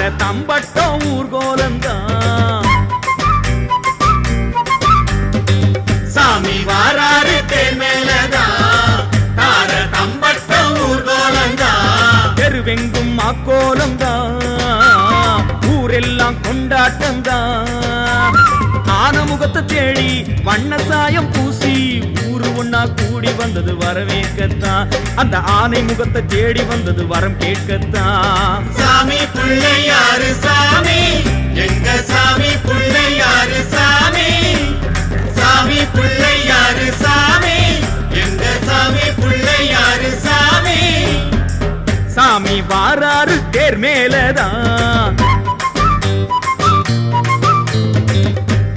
தார தம்பட்டம் ஊர்கோலந்தான். சாமி வாராரு தேமேலதான் தார தம்பட்டம் ஊர்கோலந்தான். தெருவெங்கும் அக்கோலந்தான் ஊரெல்லாம் கொண்டாட்டம்தான் ஆனமுகத்தை தேடி வண்ண சாயம் பூசி ஊரு ஒன்னா கூடி வந்தது வரவேற்கத்தான் அந்த ஆனை முகத்தை தேடி வந்தது வரம் கேட்கத்தான். சாமி பிள்ளையாரு சாமி? எங்க சாமி பிள்ளையாரு சாமி? சாமி பிள்ளையாரு சாமி? எங்க சாமி பிள்ளையாரு சாமி? சாமி வாராரு தேர் மேலதான்.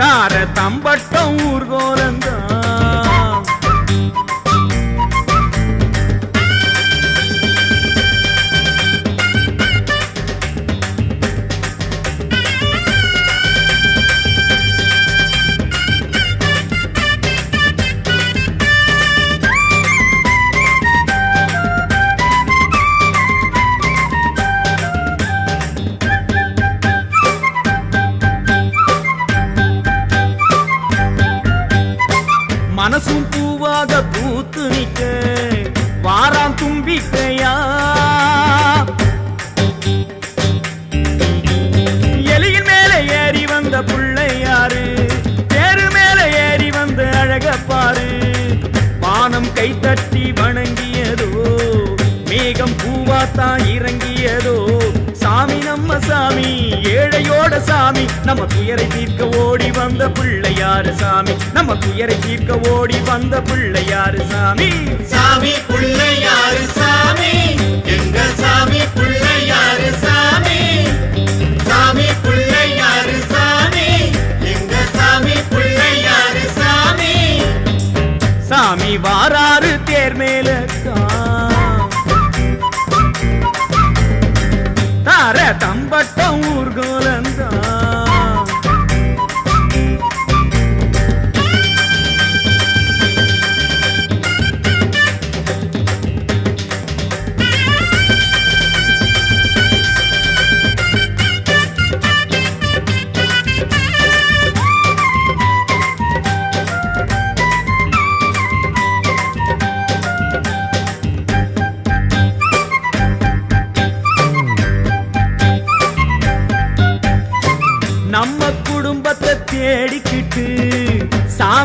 தார தம்பட்டம் ஊர்கோலந்தான் மனசும் பூவாக பூத்து நிக்க வாராம் தும்பிக்கையா? எலியின் மேலே ஏறி வந்த பிள்ளையாரு தேரு மேலே ஏறி வந்த அழக பாரு. வானம் கைத்தட்டி வணங்கியதோ மேகம் பூவாத்தான் இறங்கி ஏழையோட சாமி. நம்ம துயரை தீர்க்க ஓடி வந்த பிள்ளையாரு சாமி? நம்ம துயரை தீர்க்க ஓடி வந்த பிள்ளையாரு சாமி? சாமி பிள்ளையாரு சாமி? எங்க சாமி பிள்ளையாரு சாமி? சாமி பிள்ளை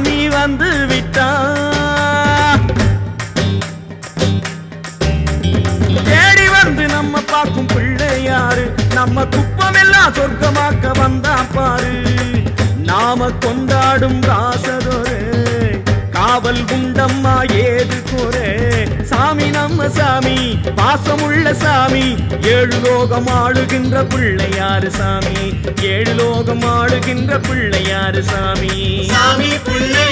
சாமி வந்து விட்டா தேடி வந்து நம்ம பார்க்கும் பிள்ளையாரு நம்ம குப்பமெல்லாம் சொர்க்கமாக்க வந்தான் பாரு. நாம கொண்டாடும் ராசதொரு காவல் குண்டம்மா ஏது? நம்ம சாமி பாசமுள்ள சாமி. ஏழு லோகம் ஆளுகின்ற பிள்ளையாறு சாமி? ஏழு லோகம் ஆளுகின்ற பிள்ளையாறு சாமி? சாமி பிள்ளை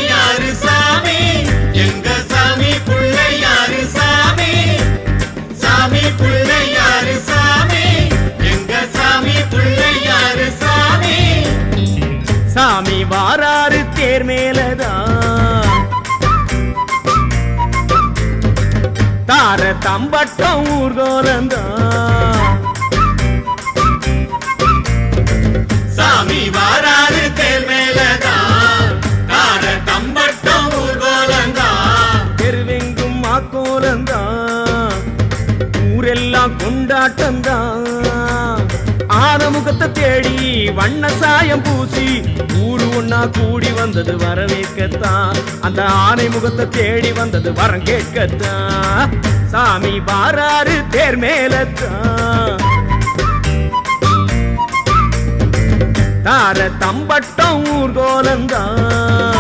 தார தம்பட்டம் ஊர்கோலந்தான் சாமி வாராரு தேர் மேலதான். தார தம்பட்டம் ஊர்கோலந்தான் தெருவெங்கும் மாக்கோலந்தான் ஊரெல்லாம் கொண்டாட்டம்தான் ஆனமுகத்தை தேடி வண்ண சாயம் பூசி ஊரு ஒன்னா கூடி வந்தது வரவேற்கத்தான். அந்த ஆனை முகத்தை தேடி வந்தது வரம் கேட்கத்தான். சாமி பாராரு தேர் மேலத்தான். தார தம்பட்டம் ஊர்கோலந்தான்.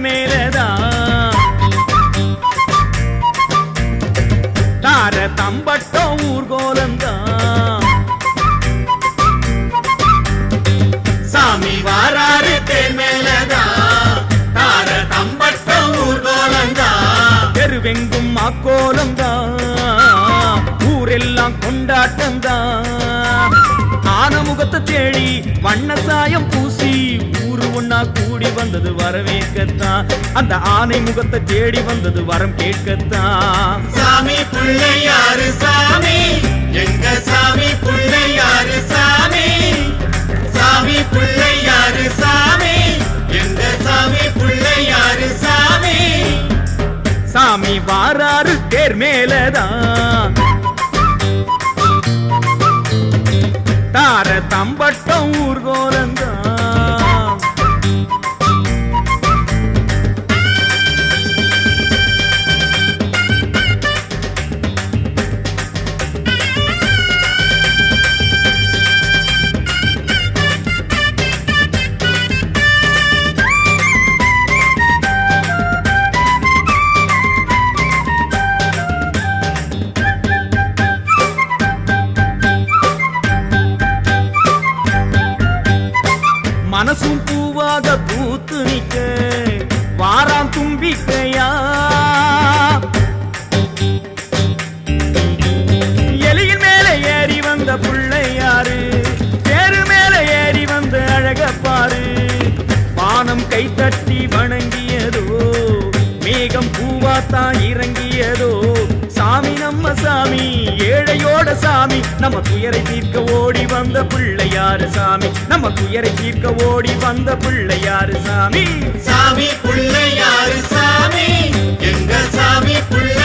மேலதான். தார தம்பட்டம் ஊர்கோலம்தான் சாமி வாராறு தேர் மேலதான். தார தம்பட்டம் ஊர்கோலம்தான் தெருவெங்கும் அக்கோலம்தான் ஊரெல்லாம் கொண்டாட்டம்தான் தேடி வண்ண சாயம் பூச கூடி வந்தது வரவேற்கத்தான். அந்த ஆனை முகத்தை தேடி வந்தது வரம் கேட்கத்தான். சாமி பிள்ளையாரு சாமி. எங்க சாமி பிள்ளையாரு சாமி? சாமி பிள்ளையாரு சாமி. எங்க சாமி பிள்ளையாரு சாமி? சாமி வாராரு தேர் மேலதான். தார தம்பட்டம் ஊர்கோலந்தான் இறங்கியதோ? சாமி நம்ம சாமி ஏழையோட சாமி. நம்ம துயரை தீர்க்க ஓடி வந்த பிள்ளையாரு சாமி? நம்ம துயரை தீர்க்க ஓடி வந்த பிள்ளையாரு சாமி? சாமி பிள்ளையாரு சாமி? எங்க சாமி பிள்ளை